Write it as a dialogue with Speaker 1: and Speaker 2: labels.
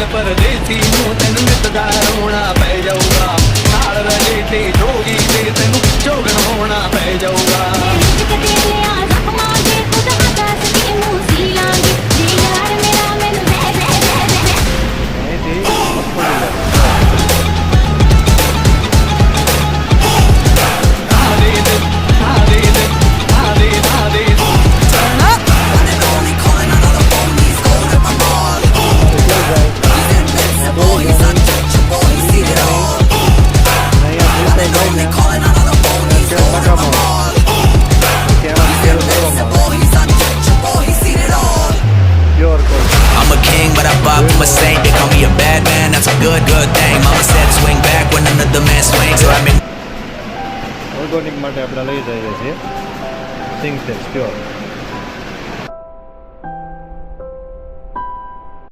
Speaker 1: ਅਸਲ ਪਰਦੇਸੀ ਨੂੰ ਤੈਨੂੰ ਮਿੱਤਦਾ ਰੋਣਾ ਪੈ ਜਾਊਗਾ। ਨਾਲ ਰਲੇ ਤੇ ਜੋਗੀ
Speaker 2: ઓર્ગોનિક માટે આપણે લઈ જઈએ છીએ. સિંગ તેલ પ્યોર